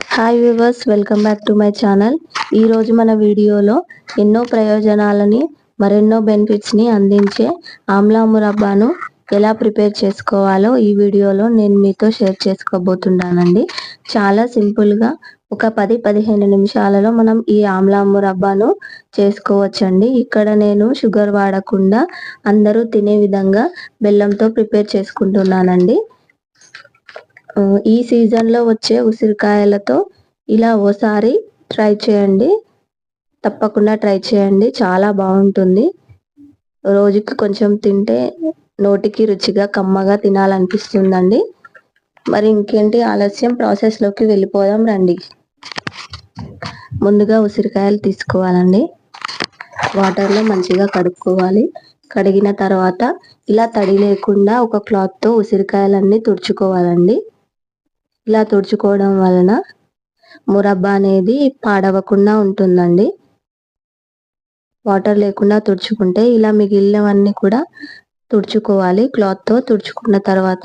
Hi viewers welcome back to my channel ఈరోజు మన వీడియోలో ఎన్నో ప్రయోజనాలని మరెన్నో బెనిఫిట్స్ని అందించే ఆమ్లా మురబ్బాను ఎలా ప్రిపేర్ చేసుకోవాలో ఈ వీడియోలో నేను మీతో షేర్ చేసుకోబోతున్నానండి. చాలా సింపుల్గా ఒక పది పదిహేను నిమిషాలలో మనం ఈ ఆమ్లా మురబ్బాను చేసుకోవచ్చండి. ఇక్కడ నేను షుగర్ వాడకుండా అందరూ తినే విధంగా బెల్లంతో ప్రిపేర్ చేసుకుంటున్నానండి. ఈ సీజన్లో వచ్చే ఉసిరికాయలతో ఇలా ఓసారి ట్రై చేయండి. తప్పకుండా ట్రై చేయండి. చాలా బాగుంటుంది. రోజుకి కొంచెం తింటే నోటికి రుచిగా కమ్మగా తినాలనిపిస్తుందండి. మరి ఇంకేంటి ఆలస్యం? ప్రాసెస్లోకి వెళ్ళిపోదాం రండి. ముందుగా ఉసిరికాయలు తీసుకోవాలండి. వాటర్లో మంచిగా కడుక్కోవాలి. కడిగిన తర్వాత ఇలా తడి లేకుండా ఒక క్లాత్తో ఉసిరికాయలన్నీ తుడుచుకోవాలండి. ఇలా తుడుచుకోవడం వలన మురబ్బా అనేది పాడవకుండా ఉంటుందండి. వాటర్ లేకుండా తుడుచుకుంటే ఇలా మిగిలినవన్నీ కూడా తుడుచుకోవాలి. క్లాత్తో తుడుచుకున్న తర్వాత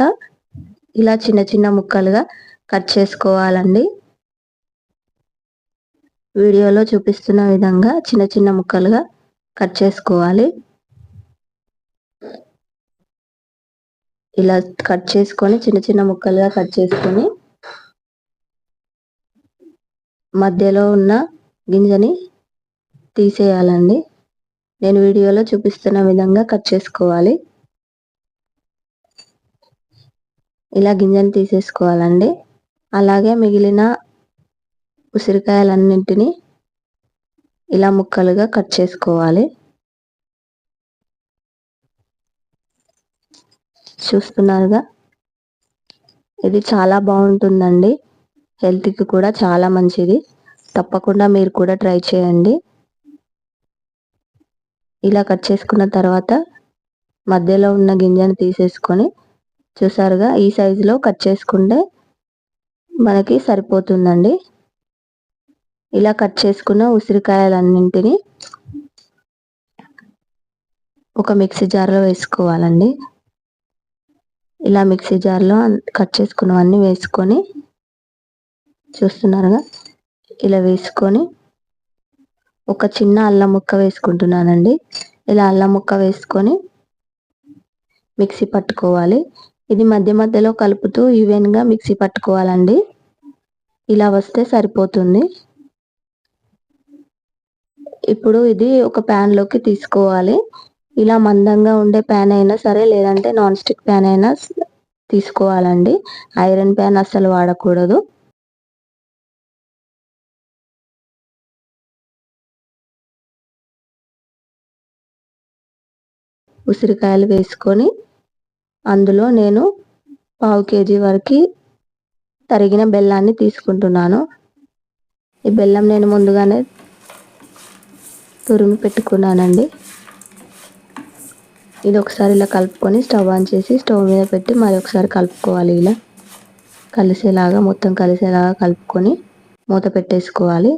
ఇలా చిన్న చిన్న ముక్కలుగా కట్ చేసుకోవాలండి. వీడియోలో చూపిస్తున్న విధంగా చిన్న చిన్న ముక్కలుగా కట్ చేసుకోవాలి. ఇలా కట్ చేసుకొని చిన్న చిన్న ముక్కలుగా కట్ చేసుకొని మధ్యలో ఉన్న గింజని తీసేయాలండి. నేను వీడియోలో చూపిస్తున్న విధంగా కట్ చేసుకోవాలి. ఇలా గింజను తీసేసుకోవాలండి. అలాగే మిగిలిన ఉసిరికాయలన్నింటినీ ఇలా ముక్కలుగా కట్ చేసుకోవాలి. చూస్తున్నారుగా? ఇది చాలా బాగుంటుందండి. హెల్త్కి కూడా చాలా మంచిది. తప్పకుండా మీరు కూడా ట్రై చేయండి. ఇలా కట్ చేసుకున్న తర్వాత మధ్యలో ఉన్న గింజను తీసేసుకొని చూసారుగా ఈ సైజులో కట్ చేసుకుంటే మనకి సరిపోతుందండి. ఇలా కట్ చేసుకున్న ఉసిరికాయలన్నింటినీ ఒక మిక్సీ జార్లో వేసుకోవాలండి. ఇలా మిక్సీ జార్లో కట్ చేసుకున్నవన్నీ వేసుకొని చూస్తున్నారుగా. ఇలా వేసుకొని ఒక చిన్న అల్లం ముక్క వేసుకుంటున్నానండి. ఇలా అల్లం ముక్క వేసుకొని మిక్సీ పట్టుకోవాలి. ఇది మధ్య మధ్యలో కలుపుతూ ఈవెన్గా మిక్సీ పట్టుకోవాలండి. ఇలా వస్తే సరిపోతుంది. ఇప్పుడు ఇది ఒక ప్యాన్లోకి తీసుకోవాలి. ఇలా మందంగా ఉండే ప్యాన్ అయినా సరే లేదంటే నాన్ స్టిక్ ప్యాన్ అయినా తీసుకోవాలండి. ఐరన్ ప్యాన్ అస్సలు వాడకూడదు. ఉసిరికాయలు వేసుకొని అందులో నేను పావు కేజీ వరకు తరిగిన బెల్లాన్ని తీసుకుంటున్నాను. ఈ బెల్లం నేను ముందుగానే తురిమి పెట్టుకున్నానండి. ఇది ఒకసారి ఇలా కలుపుకొని స్టవ్ ఆన్ చేసి స్టవ్ మీద పెట్టి మరి ఒకసారి కలుపుకోవాలి ఇలా. కలిసేలాగా మొత్తం కలిసేలాగా కలుపుకొని మూత పెట్టేసుకోవాలి.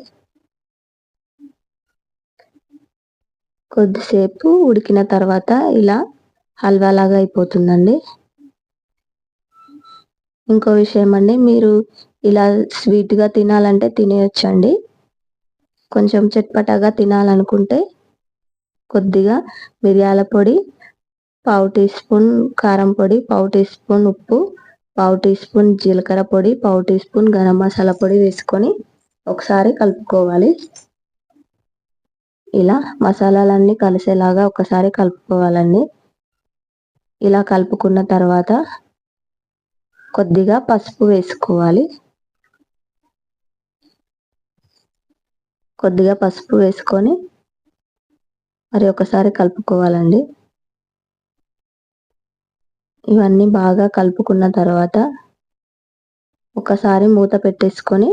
కొద్దిసేపు ఉడికిన తర్వాత ఇలా హల్వా లాగా అయిపోతుందండి. ఇంకో విషయం అండి మీరు ఇలా స్వీట్గా తినాలంటే తినేయచ్చండి. కొంచెం చట్పటాగా తినాలనుకుంటే కొద్దిగా మిరియాల పొడి పావు టీ స్పూన్ కారం పొడి పావు టీ స్పూన్ ఉప్పు పావు టీ స్పూన్ జీలకర్ర పొడి పావు టీ స్పూన్ గరం మసాలా పొడి వేసుకొని ఒకసారి కలుపుకోవాలి. ఇలా మసాలాలన్నీ కలిసేలాగా ఒకసారి కలుపుకోవాలండి. ఇలా కలుపుకున్న తర్వాత కొద్దిగా పసుపు వేసుకోవాలి. కొద్దిగా పసుపు వేసుకొని మరి ఒకసారి కలుపుకోవాలండి. ఇవన్నీ బాగా కలుపుకున్న తర్వాత ఒకసారి మూత పెట్టేసుకొని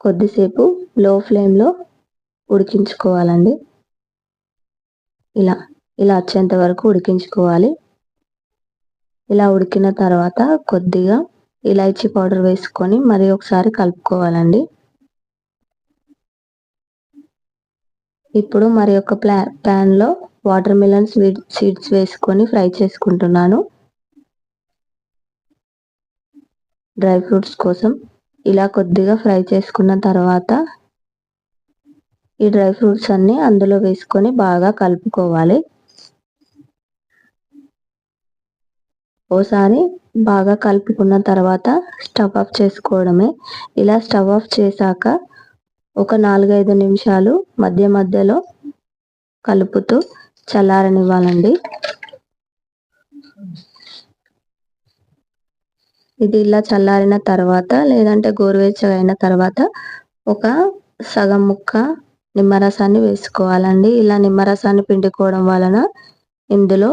కొద్దిసేపు లో ఫ్లేమ్లో ఉడికించుకోవాలండి. ఇలా ఇలా వచ్చేంత వరకు ఉడికించుకోవాలి. ఇలా ఉడికిన తర్వాత కొద్దిగా ఇలాచీ పౌడర్ వేసుకొని మరి ఒకసారి కలుపుకోవాలండి. ఇప్పుడు మరి ఒక ప్లా ప్యాన్లో వాటర్ మిలన్ స్వీట్ సీడ్స్ వేసుకొని ఫ్రై చేసుకుంటున్నాను. డ్రై ఫ్రూట్స్ కోసం. ఇలా కొద్దిగా ఫ్రై చేసుకున్న తర్వాత ఈ డ్రై ఫ్రూట్స్ అన్ని అందులో వేసుకొని బాగా కలుపుకోవాలి. ఓసారి బాగా కలుపుకున్న తర్వాత స్టవ్ ఆఫ్ చేసుకోవడమే. ఇలా స్టవ్ ఆఫ్ చేశాక ఒక నాలుగైదు నిమిషాలు మధ్య మధ్యలో కలుపుతూ చల్లారనివ్వాలండి. ఇది ఇలా చల్లారిన తర్వాత లేదంటే గోరువెచ్చగా అయిన తర్వాత ఒక సగం ముక్క నిమ్మరసాన్ని వేసుకోవాలండి. ఇలా నిమ్మరసాన్ని పిండుకోవడం వలన ఇందులో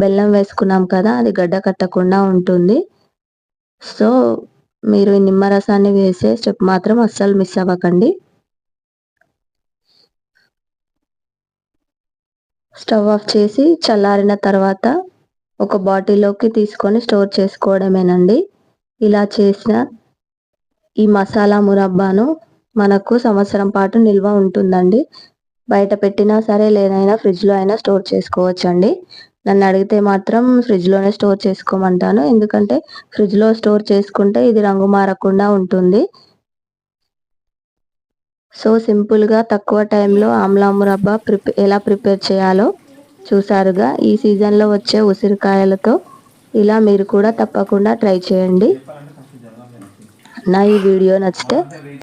బెల్లం వేసుకున్నాం కదా అది గడ్డ కట్టకుండా ఉంటుంది. సో మీరు ఈ నిమ్మరసాన్ని వేసే స్టెప్ మాత్రం అస్సలు మిస్ అవ్వకండి. స్టవ్ ఆఫ్ చేసి చల్లారిన తర్వాత ఒక బాటిల్లోకి తీసుకొని స్టోర్ చేసుకోవడమేనండి. ఇలా చేసిన ఈ మసాలా మురబ్బాను మనకు సంవత్సరం పాటు నిల్వ ఉంటుందండి. బయట పెట్టినా సరే లేదైనా ఫ్రిడ్జ్లో అయినా స్టోర్ చేసుకోవచ్చండి. నన్ను అడిగితే మాత్రం ఫ్రిడ్జ్లోనే స్టోర్ చేసుకోమంటాను. ఎందుకంటే ఫ్రిడ్జ్లో స్టోర్ చేసుకుంటే ఇది రంగు మారకుండా ఉంటుంది. సో సింపుల్గా తక్కువ టైంలో ఆమ్లా మురబ్బా ప్రిపే ఎలా ప్రిపేర్ చేయాలో చూసారుగా ఈ సీజన్లో వచ్చే ఉసిరికాయలతో ఇలా మీరు కూడా తప్పకుండా ట్రై చేయండి. నా ఈ వీడియో నచ్చితే